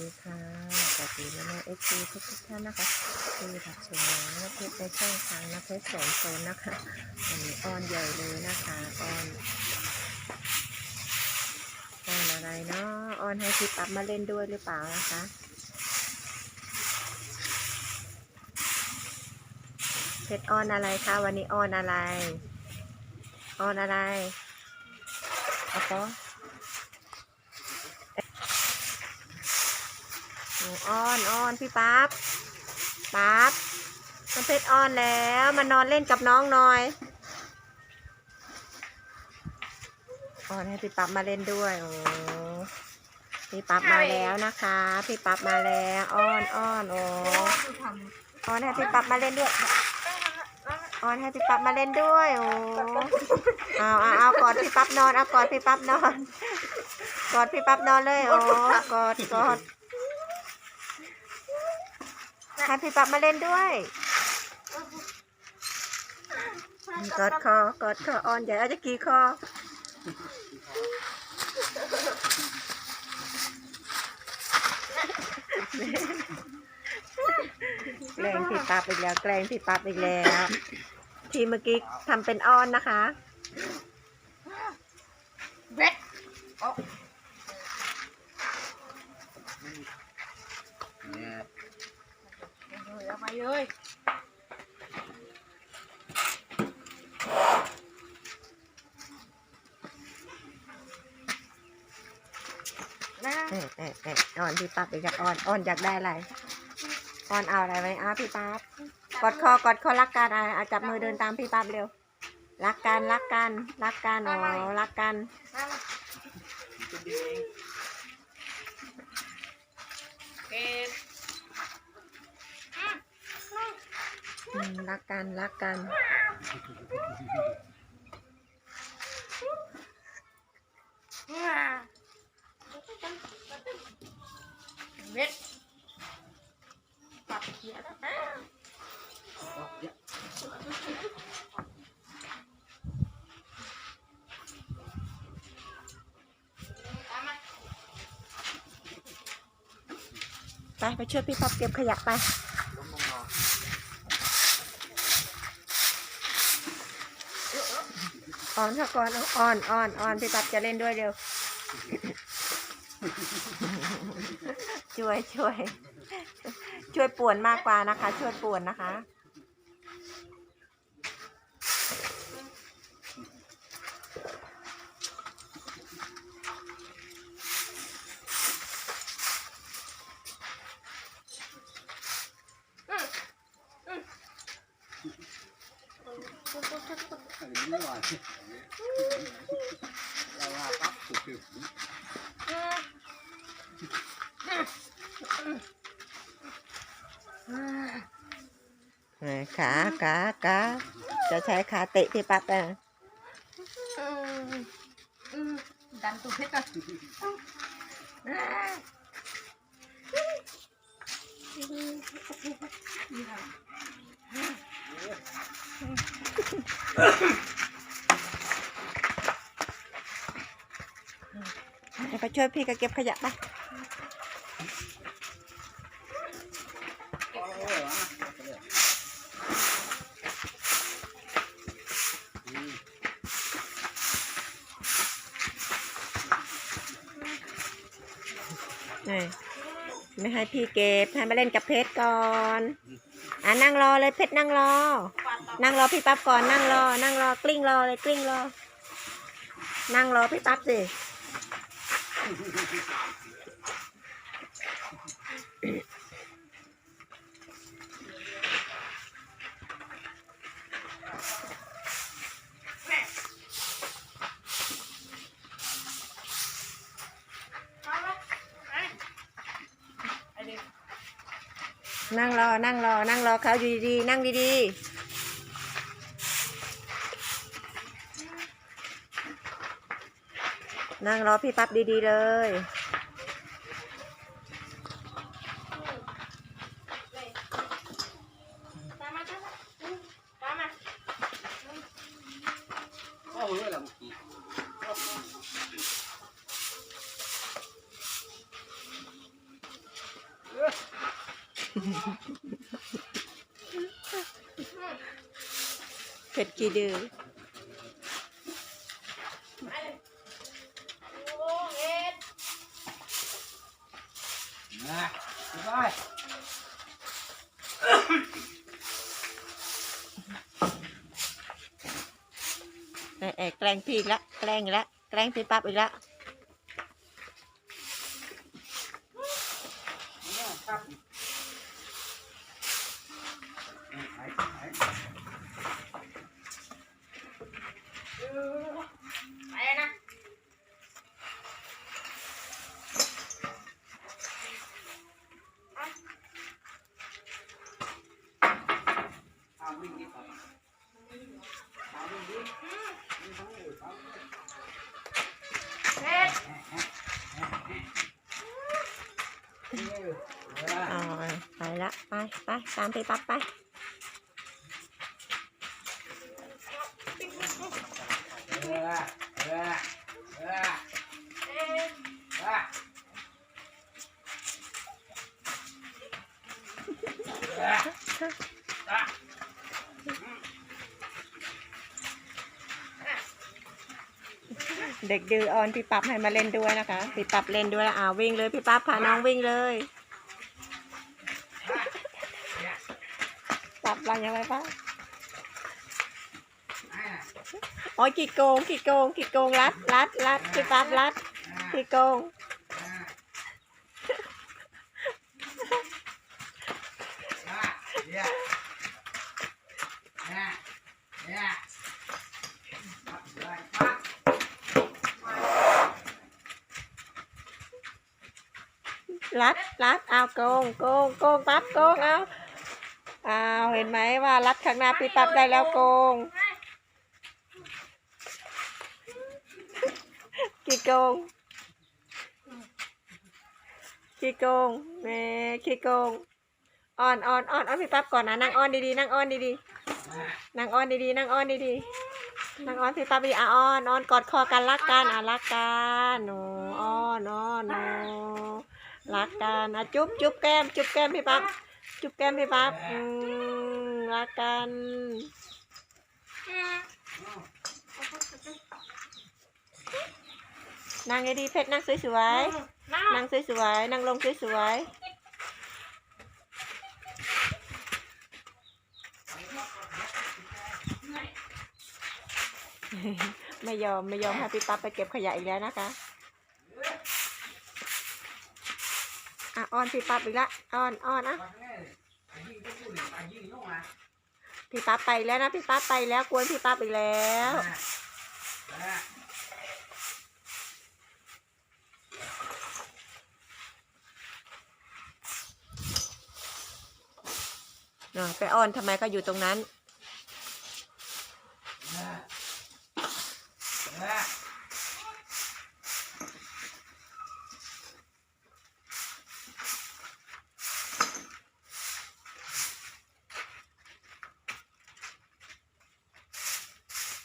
ดีค่ะสวัสดีแม่เอฟซีทุกทุกท่านนะคะที่รับชมน้ำเพชรในช่องทางน้ำเพชรแสนโซนนะคะวันนี้ออนใหญ่เลยนะคะออนออนอะไรเนาะออนให้พี่ปั๊บมาเล่นด้วยหรือเปล่านะคะเพชรออนอะไรคะวันนี้ออนอะไรออนอะไรอาปอ หนู อ้อนอ้อนพี่ปั๊บปั๊บมันเพชรอ้อนแล้วมานอนเล่นกับน้องหน่อยอ้อนให้พี่ปั๊บมาเล่นด้วยโอ้พี่ปั๊บมาแล้วนะคะ พี่ปั๊บมาแล้วอ้อนอ้อนโอ้อ้อนให้พี่ปั๊บมาเล่นด้วยอ้อนให้พี่ปั๊บมาเล่นด้วยโอ้เอาเอาเอากอดพี่ปั๊บนอนเอากอดพี่ปั๊บนอน กอดพี่ปั๊บนอนเลยโอ้กอดกอด ให้พี่ปั๊บมาเล่นด้วยกอดคอกอดคออ่อนใหญ่อาจจะกี่คอแกล้งพี่ปั๊บอีกแล้วแกล้งพี่ปั๊บอีกแล้ว ที่เมื่อกี้ทำเป็นอ้อนนะคะ เบ็ด เนี่ย เอาไปเลย นะ เออเออเอออ่อนพี่ปั๊บอีกแล้วอ่อนอ่อนอยากได้อะไรอ่อนเอาอะไรไหมอ้าพี่ปั๊บกอดคอกอดคอรักกันอะอะจับมือเดินตามพี่ปั๊บเร็ว รักกันรักกันรักกันอ๋อรักกันเบ็ดอืมรักกันรักกัน เบ็ดปัดเขียแล้วนะไปไปช่วยพี่ปั๊บเก็บขยะไปล้มลงนอนอ่อนค่ะก่อนเอาอ่อนอ่อนอ่อนพี่ปั๊บจะเล่นด้วยเร็ว ช่วยช่วย ช่วยป่วนมากกว่านะคะ ช่วยป่วนนะคะ อันนี้ไม่ไหวเราว่าปั๊บสุดคือ เออ ขาขาขาจะใช้ขาเตะพี่ปั๊บอะดันตัวเพชรก่อนเดี๋ยไปช่วยพี่ก็เก็บขยะไป โอ้โหวะอืม ไม่ให้พี่เก็บให้มาเล่นกับเพชรก่อน อะนั่งรอเลยเพชรนั่งรอ นั่งรอพี่ปั๊บก่อนนั่งรอ นั่งรอกลิ้งรอเลยกลิ้งรอ นั่งรอพี่ปั๊บสิ ไอ้เด็ก นั่งรอ นั่งรอ นั่งรอเขาอยู่ดีๆ นั่งดีๆ นั่งรอพี่ปั๊บดีๆเลย เผ็ดกี่ดื้อนะไปไปเอะเอแกล้งพี่อีกล้วแกล้งอีกล้วแกล้งพี่ปั๊บอีกล้วครับไปไป ไปเลยนะเอาวิ่งดิครับ เด็กดื้อออนพี่ปั๊บให้มาเล่นด้วยนะคะ พี่ปั๊บเล่นด้วยแล้วอ่าวิ่งเลยพี่ปั๊บพาน้องวิ่งเลยปั๊บวางยังไงป้า โอ้ยกี่โกงกี่โกงกี่โกงรัดรัดรัดพี่ปั๊บรัดกี่โกง Yeah. Yeah. Yeah. รัดรัดเอาโกงโกงโกงปั๊บโกงเอาเอาเห็นไหมว่ารัดข้างหน้าพี่ปั๊บได้แล้วโกง กี่โกงกี่โกงแม่กี่โกงอ่อนอ่อนอ่อนอ่อนพี่ปั๊บก่อนนะนั่งอ่อนดีๆนั่งอ่อนดีๆนั่งอ่อนดีๆนั่งอ่อนดีๆนั่งอ่อนพี่ปั๊บดีอะอ่อนอ่อนกอดคอกันรักกันอะรักกันหนูอ่อนอ่อนหนูรักกันอะจุ๊บจุ๊บแก้มจุ๊บแก้มพี่ปั๊บจุ๊บแก้มพี่ปั๊บอืมรักกัน นั่งให้ดีเพชรนั่งสวยนั่งๆนั่งสวยๆนั่งลงสวยๆไม่ยอมไม่ยอมให้พี่ปั๊บไปเก็บขยะอีกแล้วนะคะอะอ้อนพี่ปั๊บอีกละอ้อนอ้อนอะพี่ปั๊บไปแล้วนะพี่ปั๊บไปแล้วกวนพี่ปั๊บอีกแล้ว นะไปอ้อนทำไมก็อยู่ตรงนั้น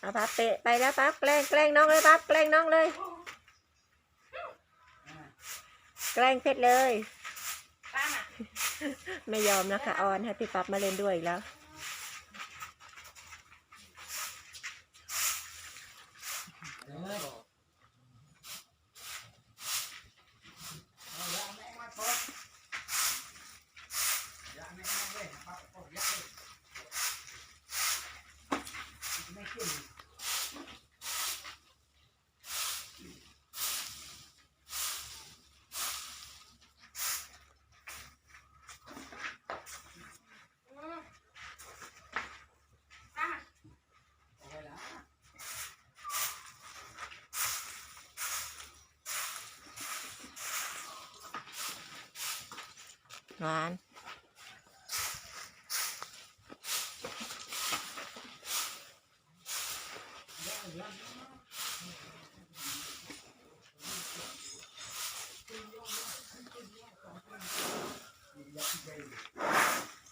เอาปั๊บเปะไปแล้วปั๊บแกล้งแกล้งน้องเลยปั๊บแกล้งน้องเลย แกล้งเพชรเลย ไม่ยอมนะคะออนให้พี่ปั๊บมาเล่นด้วยอีกแล้วเออ หวาน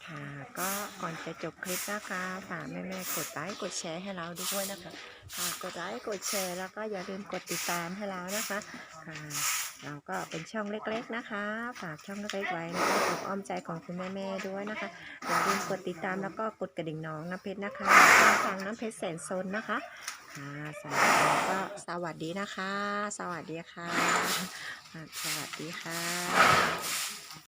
ค่ะก็ก่อนจะจบคลิปนะคะฝากแม่ๆกดไลค์กดแชร์ให้เราด้วยนะคะค่ะ กดไลค์กดแชร์แล้วก็อย่าลืมกดติดตามให้เรานะคะค่ะเราก็เป็นช่องเล็กๆนะคะ ฝากช่องเล็กๆไว้นะคะขออ้อมใจของคุณแม่ๆด้วยนะคะอย่าลืมกดติดตามแล้วก็กดกระดิ่งน้องน้ำเพชรนะคะช่องทางน้ำเพชรแสนซนนะคะค่ะสวันนี้ก็สวัสดีนะคะ สวัสดีค่ะ สวัสดีค่ะ